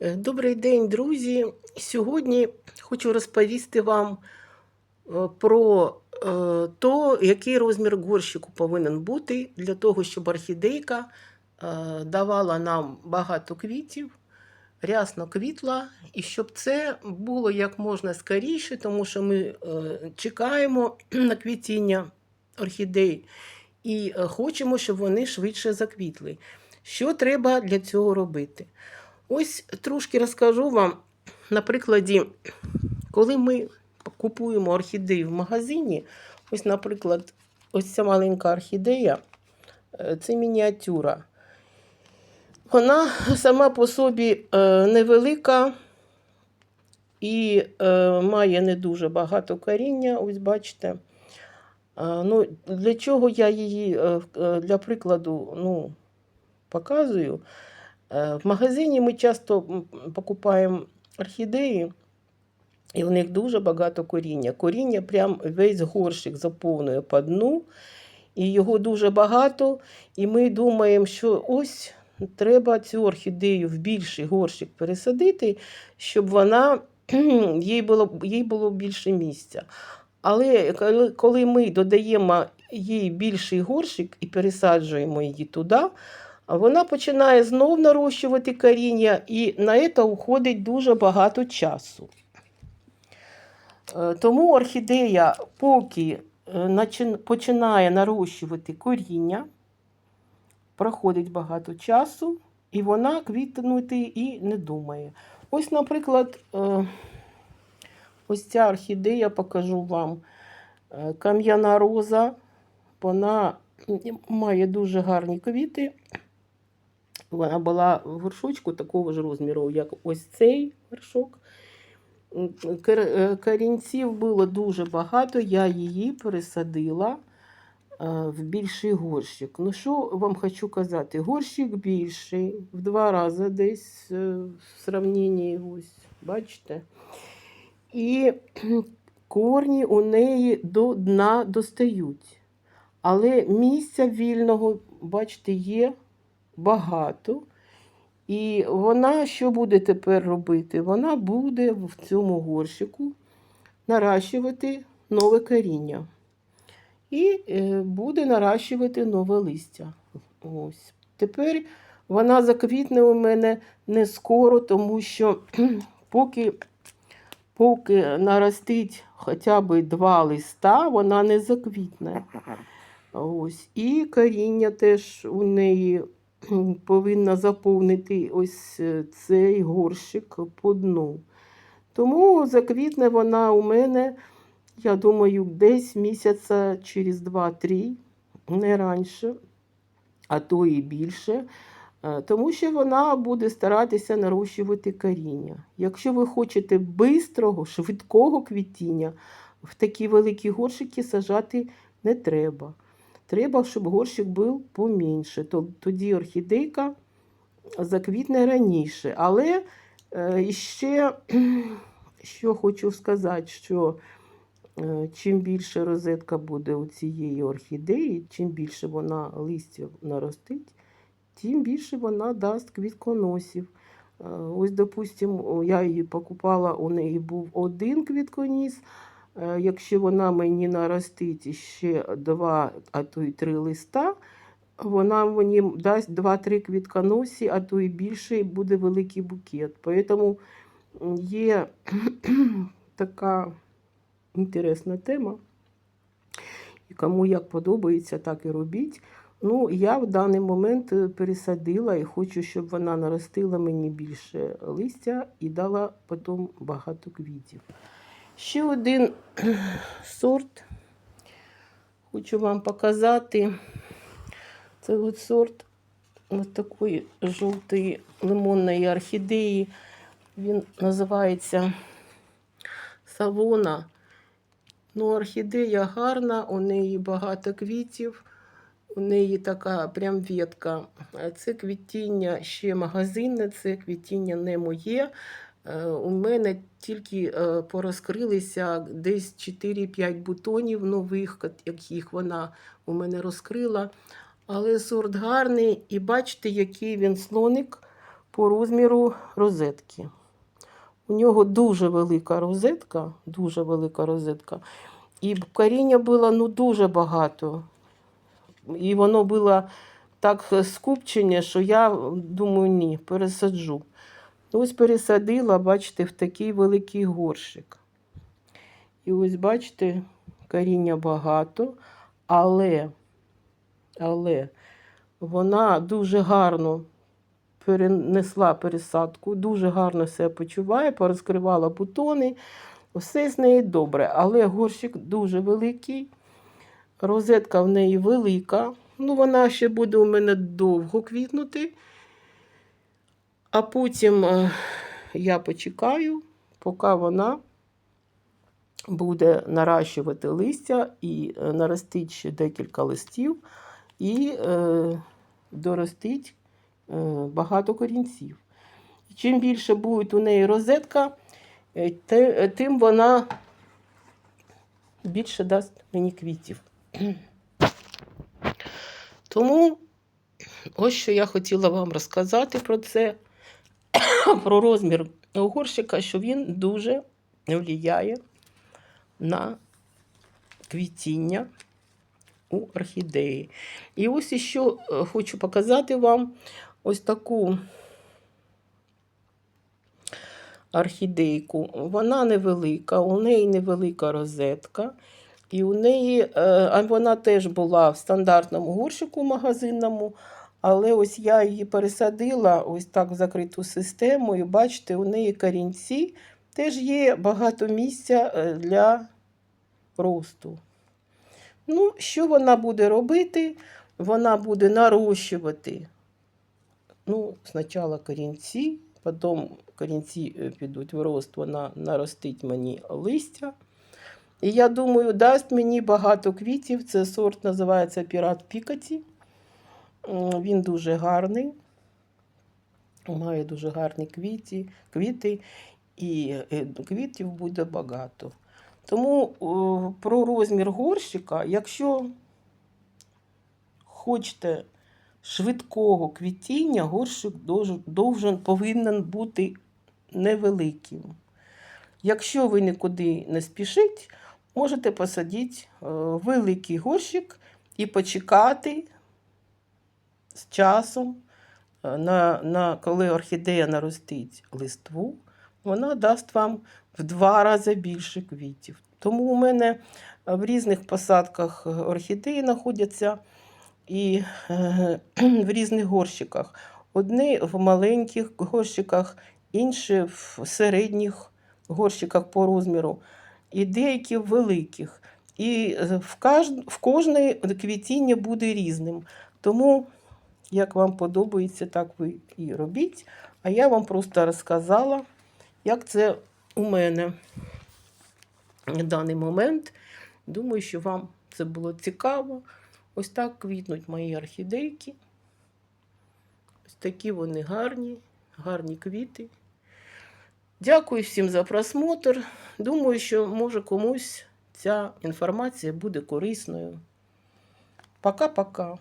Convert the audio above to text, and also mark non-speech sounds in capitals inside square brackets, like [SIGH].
Е, Добрий день, друзі. Сьогодні хочу розповісти вам е, про е, то, який розмір горщику повинен бути для того, щоб орхідейка е, давала нам багато квітів, рясно квітла, і щоб це було як можна скоріше, тому що ми чекаємо [CLEARS THROAT] на квітіння орхідей і хочемо, щоб вони швидше заквітли. Що треба для цього робити? Ось трошки розкажу вам на прикладі, коли ми купуємо орхідею в магазині, ось, наприклад, ось ця маленька орхідея, е, це мініатюра. Вона сама по собі е, невелика і е, має не дуже багато коріння, ось бачите. Ну, для чого я її, для прикладу, ну, показую? Е, В магазині ми часто покупаємо орхідеї, і в них дуже багато коріння. Коріння прям весь горщик заповнює по дну, і його дуже багато. І ми думаємо, що ось треба цю орхідею в більший горщик пересадити, щоб вона [CLEARS THROAT] їй було, їй було більше місця. Але коли, ми додаємо їй більший горщик і пересаджуємо її туди, вона починає знов нарощувати коріння, і на це уходить дуже багато часу. Е, Тому орхідея, поки е, починає нарощувати коріння, проходить багато часу, і вона квітнути і не думає. Ось, наприклад, е, ось ця орхідея покажу вам. Кам'яна роза, вона має дуже гарні квіти. Вона була в горшочку такого ж розміру, як ось цей горшок. Е, Корінців було дуже багато, я її пересадила е, в більший горщик. Ну, що вам хочу казати? Горщик більший, в два рази десь е, в сравненні, ось, бачите? І корні у неї до дна достають. Але місця вільного, бачите, є багато. І вона що буде тепер робити? Вона буде в цьому горщику наращувати нове коріння. І е, буде наращувати нове листя. Ось. Тепер вона заквітне у мене не скоро, тому що поки, поки наростить хоча б два листа, вона не заквітне. Ось. І коріння теж у неї [CLEARS THROAT] повинна заповнити ось е, цей горщик по дну. Тому заквітне вона у мене, я думаю, десь місяця через 2-3, не раніше, а то і більше. Е, Тому що вона буде старатися нарощувати коріння. Якщо ви хочете бистрого, швидкого квітіння, в такі великі горщики сажати не треба. Треба, щоб горщик був поменше. Тоді орхідейка заквітне раніше. Але е, ще, [CLEARS THROAT] що хочу сказати, що е, чим більше розетка буде у цієї орхідеї, чим більше вона листя наростить, тим більше вона дасть квітконосів. Е, Ось, допустимо, я її покупала, у неї був один квітконіс. Е, Якщо вона мені наростить ще два, а то й три листа, вона мені дасть два-три квітконосі, а то і більше, і буде великий букет. Тому є [CLEARS THROAT] така інтересна тема. Кому як подобається, так і робіть. Ну, я в даний момент е, пересадила і хочу, щоб вона наростила мені більше листя і дала потім багато квітів. Ще один [CLEARS THROAT] сорт хочу вам показати. Це от сорт ось такої жовтої лимонної орхідеї. Він називається Савона. Ну, орхідея гарна, у неї багато квітів, у неї така прям ветка. Це квітіння ще магазинне, це квітіння не моє. У мене тільки е, порозкрилися десь 4-5 бутонів нових, яких вона у мене розкрила. Але сорт гарний, і бачите, який він слоник. по розміру розетки. У нього дуже велика розетка, дуже велика розетка. І коріння було ну, дуже багато. І воно було так е, скупчення, що я думаю, ні, пересаджу. Ось пересадила, бачите, в такий великий горщик. І ось, бачите, коріння багато, але, але вона дуже гарно перенесла пересадку, дуже гарно себе почуває, порозкривала бутони. Все з неї добре, але горщик дуже великий, розетка в неї велика. Ну, вона ще буде у мене довго квітнути. А потім е, я почекаю, поки вона буде наращувати листя і е, наростить ще декілька листів і е, доростить багато корінців. Чим більше буде у неї розетка, тим вона більше дасть мені квітів. Тому ось що я хотіла вам розказати про це, [COUGHS] про розмір горщика, що він дуже впливає на квітіння у орхідеї. І ось ще е, хочу показати вам ось таку орхідейку. Вона невелика, у неї невелика розетка. І у неї, е, а вона теж була в стандартному горщику магазинному, але ось я її пересадила ось так в закриту систему. І бачите, у неї корінці теж є багато місця е, для росту. Ну, що вона буде робити? Вона буде нарощувати. Ну, спочатку корінці, потім корінці е, підуть в рост, вона наростить мені листя. І я думаю, дасть мені багато квітів. Це сорт називається Пірат Пікаті. Він дуже гарний. Має дуже гарні квіті, квіти, і е, квітів буде багато. Тому про розмір горщика, якщо хочете швидкого квітіння, горщик должен, повинен бути невеликим. Якщо ви нікуди не спішите, можете посадити е, великий горщик і почекати з часом, е, на, на, коли орхідея наростить листву, вона дасть вам в два рази більше квітів. Тому у мене в різних посадках орхідеї знаходяться і е, [CLEARS THROAT] в різних горщиках. Одні в маленьких горщиках, інші в середніх горщиках по розміру, і деякі в великих. І е, в, в кожне квітіння буде різним. Тому, як вам подобається, так ви і робіть. А я вам просто розказала, як це у мене на даний момент. Думаю, що вам це було цікаво. Ось так квітнуть мої орхідейки. Ось такі вони гарні, гарні квіти. Дякую всім за просмотр. Думаю, що може комусь ця інформація буде корисною. Пока-пока.